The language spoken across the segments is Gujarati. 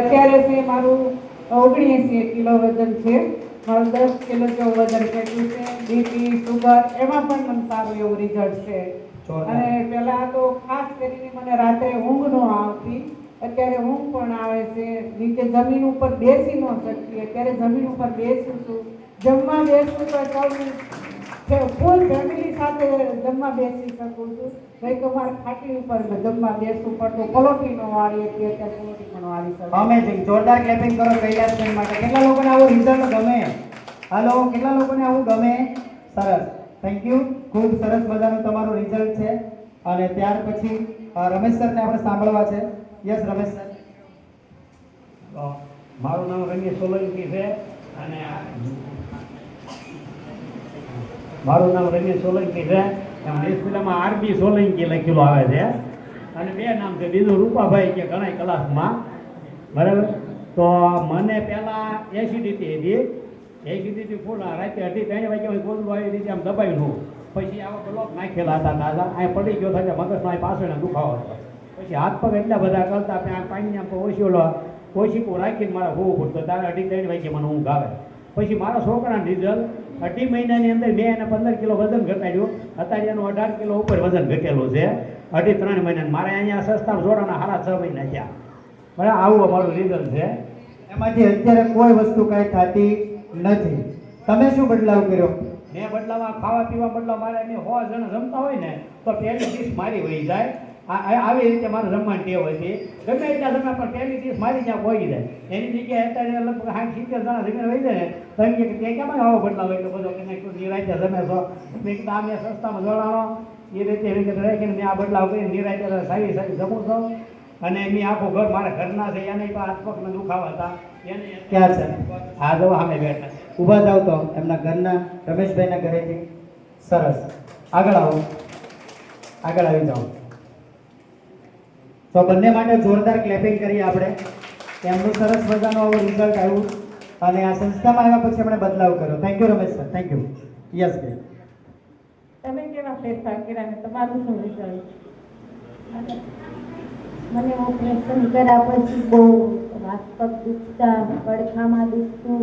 અત્યારે છે મારું ઓગણીએસી કિલો વજન છે. મારું દસ કિલો જેવું વજન કેટલું છે. બીપી સુગર એમાં પણ મને સારું એવું રિઝલ્ટ છે. અને પહેલા તો ખાસ કરીને મને રાત્રે ઊંઘ ન આવતી. અત્યારે ઊંઘ પણ આવે છે. નીચે જમીન ઉપર બેસી ન શકતી. અત્યારે જમીન ઉપર બેસું છું. જમવા બેસું તો ફૂલ ફેમિલી સાથે જમવા બેસી શકું છું. નહીં તો ખાટી ઉપર જમવા બેસવું પડતું. પલોઠી નો વાળી હતી અત્યારે પલોઠી પણ વાળી શકું અમેઝિંગ જોરદાર ક્લેપિંગ કરો કૈલાસબેન માટે. કેટલા લોકોને આવું રિઝલ્ટ ગમે? હાલો કેટલા લોકોને આવું ગમે? સરસ. થેન્ક યુ ખૂબ સરસ મજાનું તમારું રિઝલ્ટ છે. અને ત્યાર પછી રમેશ સરને આપણે સાંભળવા છે. Yes Ramesh sir. તો મારું નામ રમેશ સોલંકી છે અને મારું નામ રમેશ સોલંકી છે. એમ ડિસ્પ્લેમાં આરબી સોલંકી લખેલું આવે છે. અને બે નામ છે. બીજું રૂપાભાઈ કે ઘણા કલાકમાં. બરાબર? તો મને પહેલાં એસિડિટી હતી. એસિડિટી ફૂલ રાતે અઢી ત્રણ વાગ્યા ગોદડું આવી રીતે આમ દબાઈ નું પછી આવા બ્લોક નાખેલા હતા તાજા અહીંયા પડી ગયો થાય મગજમાં અહીં પાછળનો દુખાવો હતો. પછી હાથ પગ એટલા બધા કરતા ત્યાં પાણી આમ ઓછી ઓલો ઓછીકું રાખીને મારા હોવું પડતું તારે અઢી ત્રણ વાગે મને ઊંઘ આવે. પછી મારા છોકરાનું રિઝલ્ટ અઢી મહિનાની અંદર મેં એને પંદર કિલો વજન ઘટાડ્યું. અત્યારે એનું અઢાર કિલો ઉપર વજન ઘટેલું છે. અઢી ત્રણ મહિના મારે અહીંયા સસ્તા જોડાના સાડા છ મહિના થયા. બરાબર આવું અમારું રિઝલ્ટ છે. એમાંથી અત્યારે કોઈ વસ્તુ કાંઈ થતી નથી. તમે શું બદલાવ કર્યો? મેં બદલાવમાં ખાવા પીવા બદલાવ મારે એની સો જણ જમતા હોય ને તો પહેલી ડીશ મારી વહી જાય. આવી રીતે મારે રમવાની ટેવ છે. ગમે એટલા જમે પણ પહેલી દિવસ મારી ત્યાં પહોંચી જાય. એની જગ્યાએ અત્યારે લગભગ સાઠ સિત્તેર જણા જમીન વહી જાય ને તમે કે ત્યાં કેમ આવો બદલાવ તો બધો કે નિરાયતે તમે છો. મેં કીધું આ મેં સસ્તામાં જોડાણો એ રીતે એવી રીતે રાખીને મેં આ બદલાવ કરીને નિરાયતે સારી સારી જમું છું. અને મેં આખું ઘર મારા ઘરના છે, એને પણ હાથ પગને દુખાવા હતા. એને ક્યાં છે હા જો અમે બેઠા ઊભા જાવ તો, એમના ઘરના રમેશભાઈના ઘરેથી સરસ. આગળ આવો. આગળ આવી જાઓ. તો બંને માટે જોરદાર ક્લેપિંગ કરીએ આપણે. એમનું સરસ મજાનું આવું રિઝલ્ટ આવ્યું અને આ સંસ્થામાં આવ્યા પછી આપણે બદલાવ કર્યો. Thank you Ramesh sir thank you yes બેન તમે કેવા ફેરફાર કર્યા ને તમારું શું રિઝલ્ટ મને ઓપરેશન કર્યા પછી બહુ હાથ પગ દુખતા પડખામાં દુખતું,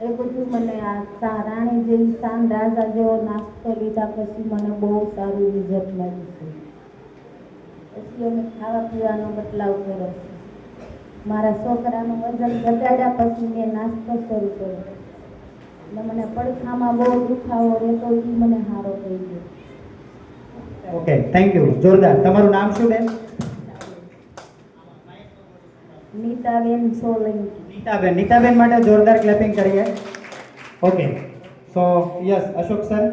એ બધું મને આ સારાણી જેવી શાન રાજા જેવો નાસ્તો લીધા પછી મને બહુ સારું રિઝલ્ટ મળ્યું છે. પછી અમે ખાવા પીવાનો બદલાવ કર્યો. છે મારા છોકરાનું વજન ઘટાડ્યા પછી મેં નાસ્તો શરૂ કર્યો. એટલે મને પડખામાં બહુ દુખાવો રહેતો એ મને સારો થઈ ગયો. ઓકે થેન્ક યુ જોરદાર. તમારું નામ શું બેન? નીતાબેન સોલંકી. નીતાબેન. નીતાબેન માટે જોરદાર ક્લેપિંગ કરીએ. Okay so yes Ashok sir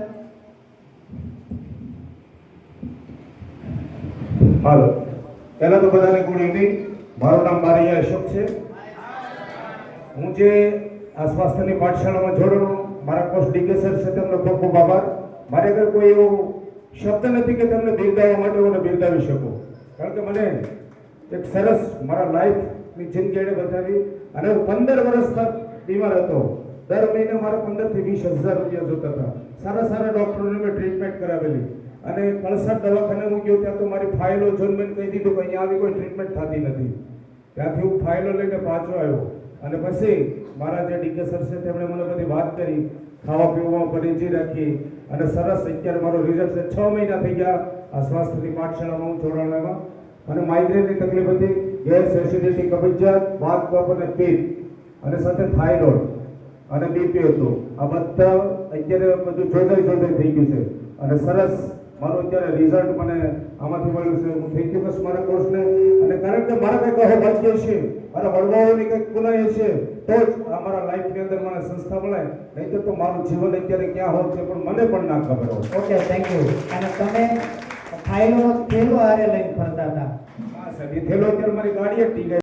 હાલો. પહેલા તો બધાને ગુડ ઇવનિંગ મારું નામ બારૈયા અશોક છે. હું જે આ સ્વાસ્થ્યની પાઠશાળામાં જોડેલો મારા કોચ ડીકે સર છે, તેમનો ખૂબ ખૂબ આભાર. મારે આગળ કોઈ એવો શબ્દ નથી કે તમને બિરદાવવા માટે હું બિરદાવી શકું. કારણ કે મને એક સરસ મારા લાઈફની જિંદગી એણે બતાવી અને હું પંદર વર્ષ તક બીમાર હતો. દર મહિને મારા પંદરથી વીસ હજાર રૂપિયા જોતા હતા. સારા સારા ડૉક્ટરોને મેં ટ્રીટમેન્ટ કરાવેલી. અને કળસાદ દવાખાને હું ગયો ત્યાં તો મારી ફાઇલો જોઈને મેં કહી દીધું કે અહીંયા આવી કોઈ ટ્રીટમેન્ટ થતી નથી. ત્યાંથી હું ફાઇલો લઈને પાછો આવ્યો. અને પછી મારા જે ડીકે સર છે તેમણે મને બધી વાત કરી. ખાવા પીવામાં પરિચય રાખી. અને સરસ અત્યારે મારો રિઝલ્ટ છે. છ મહિના થઈ ગયા આ સ્વાસ્થ્યની પાઠશાળામાં હું જોડાણમાં. અને માઇગ્રેનની તકલીફ હતી ગેસ એસિડિટી કબજિયાત વાત કફ અને પિત્ત અને સાથે થાઇરોઇડ અને બીપી હતું. આ બધા અત્યારે બધું જોડાઈ જોડાઈ થઈ ગયું છે. અને સરસ મારું અત્યારે રિઝલ્ટ મને આમાંથી મળ્યું છે. હું થેન્ક યુ કહીશ મારા કોર્સને અને કારણ કે મારા કંઈક અહો ભાગ્ય છે મારા વડવાઓની કંઈક ગુનાય છે તો જ અમારા મારા લાઈફની અંદર મને સંસ્થા મળે. નહીં તો મારું જીવન અત્યારે ક્યાં હોત છે પણ મને પણ ના ખબર હોય ઓકે થેન્ક યુ અને તમે ફાઇલો થેલો હારે લઈને ફરતા હતા. હા સાહેબ એ થેલો અત્યારે મારી ગાડી જ ટીકાય